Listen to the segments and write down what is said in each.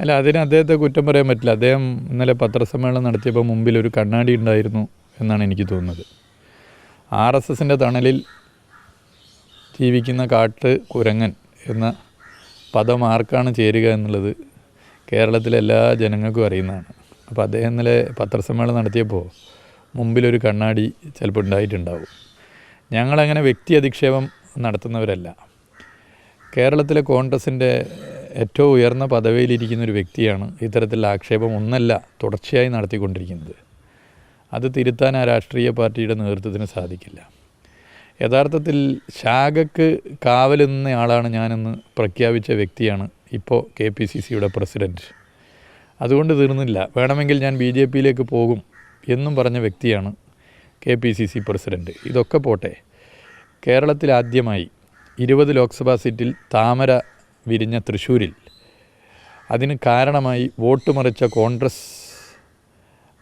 അല്ല അതിന് അദ്ദേഹത്തെ കുറ്റം പറയാൻ പറ്റില്ല. അദ്ദേഹം ഇന്നലെ പത്രസമ്മേളനം നടത്തിയപ്പോൾ മുമ്പിൽ ഒരു കണ്ണാടി ഉണ്ടായിരുന്നു എന്നാണ് എനിക്ക് തോന്നുന്നത്. ആർ എസ് എസിന്റെ തണലിൽ ജീവിക്കുന്ന കാട്ട് കുരങ്ങൻ എന്ന പദം ആർക്കാണ് ചേരുക എന്നുള്ളത് കേരളത്തിലെ എല്ലാ ജനങ്ങൾക്കും അറിയുന്നതാണ്. അപ്പോൾ അദ്ദേഹം ഇന്നലെ പത്രസമ്മേളനം നടത്തിയപ്പോൾ മുമ്പിലൊരു കണ്ണാടി ചിലപ്പോൾ ഉണ്ടായിട്ടുണ്ടാവും. ഞങ്ങളങ്ങനെ വ്യക്തി അധിക്ഷേപം നടത്തുന്നവരല്ല. കേരളത്തിലെ കോൺഗ്രസിന്റെ ഏറ്റവും ഉയർന്ന പദവിയിലിരിക്കുന്ന ഒരു വ്യക്തിയാണ്. ഇത്തരത്തിലുള്ള ആക്ഷേപം ഒന്നല്ല തുടർച്ചയായി നടത്തിക്കൊണ്ടിരിക്കുന്നത്. അത് തിരുത്താൻ ആ രാഷ്ട്രീയ പാർട്ടിയുടെ നേതൃത്വത്തിന് സാധിക്കില്ല. യഥാർത്ഥത്തിൽ ശാഖക്ക് കാവലുന്ന ആളാണ് ഞാനെന്ന് പ്രഖ്യാപിച്ച വ്യക്തിയാണ് ഇപ്പോൾ കെ പി സി സിയുടെ പ്രസിഡന്റ് അതുകൊണ്ട് തീർന്നില്ല. വേണമെങ്കിൽ ഞാൻ ബി ജെ പിയിലേക്ക് പോകും എന്നും പറഞ്ഞ വ്യക്തിയാണ് K P C C president ഇതൊക്കെ പോട്ടെ. കേരളത്തിൽ ആദ്യമായി ഇരുപത് ലോക്സഭാ സീറ്റിൽ താമര വിരിഞ്ഞ തൃശ്ശൂരിൽ. അതിന് കാരണമായി വോട്ട് മറിച്ച കോൺഗ്രസ്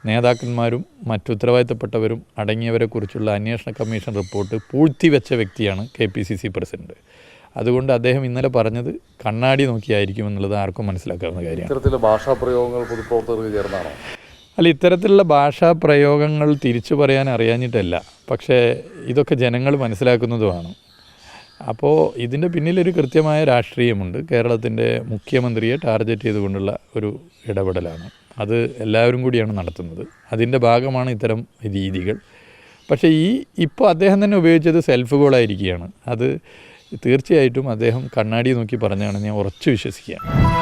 നേതാക്കന്മാരും മറ്റു ഉത്തരവാദിത്തപ്പെട്ടവരും അടങ്ങിയവരെക്കുറിച്ചുള്ള അന്വേഷണ കമ്മീഷൻ റിപ്പോർട്ട് പൂഴ്ത്തിവെച്ച വ്യക്തിയാണ് K P C C president അതുകൊണ്ട് അദ്ദേഹം ഇന്നലെ പറഞ്ഞത് കണ്ണാടി നോക്കിയായിരിക്കും എന്നുള്ളത് ആർക്കും മനസ്സിലാക്കാവുന്ന കാര്യമാണ്. ഭാഷാ പ്രയോഗങ്ങൾ പൊതുപ്രവർത്തകർക്ക് ചേർന്നാണോ? അല്ല ഇത്തരത്തിലുള്ള ഭാഷാ പ്രയോഗങ്ങൾ തിരിച്ചു പറയാൻ അറിയാഞ്ഞിട്ടല്ല. പക്ഷേ ഇതൊക്കെ ജനങ്ങൾ മനസ്സിലാക്കുന്നതുമാണ്. അപ്പോൾ ഇതിന്റെ പിന്നിലൊരു കൃത്യമായ രാഷ്ട്രീയമുണ്ട്. കേരളത്തിന്റെ മുഖ്യമന്ത്രിയെ ടാർഗറ്റ് ചെയ്തുകൊണ്ടുള്ള ഒരു ഇടപെടലാണ്. അത് എല്ലാവരും കൂടിയാണ് നടത്തുന്നത്. അതിന്റെ ഭാഗമാണ് ഇത്തരം രീതികൾ. പക്ഷേ ഈ ഇപ്പോൾ അദ്ദേഹം തന്നെ ഉപയോഗിച്ചത് സെൽഫ് ഗോളായിരിക്കുകയാണ് അത് തീർച്ചയായിട്ടും അദ്ദേഹം കണ്ണാടി നോക്കി പറഞ്ഞാണ് ഞാൻ ഉറച്ചു വിശ്വസിക്കുകയാണ്.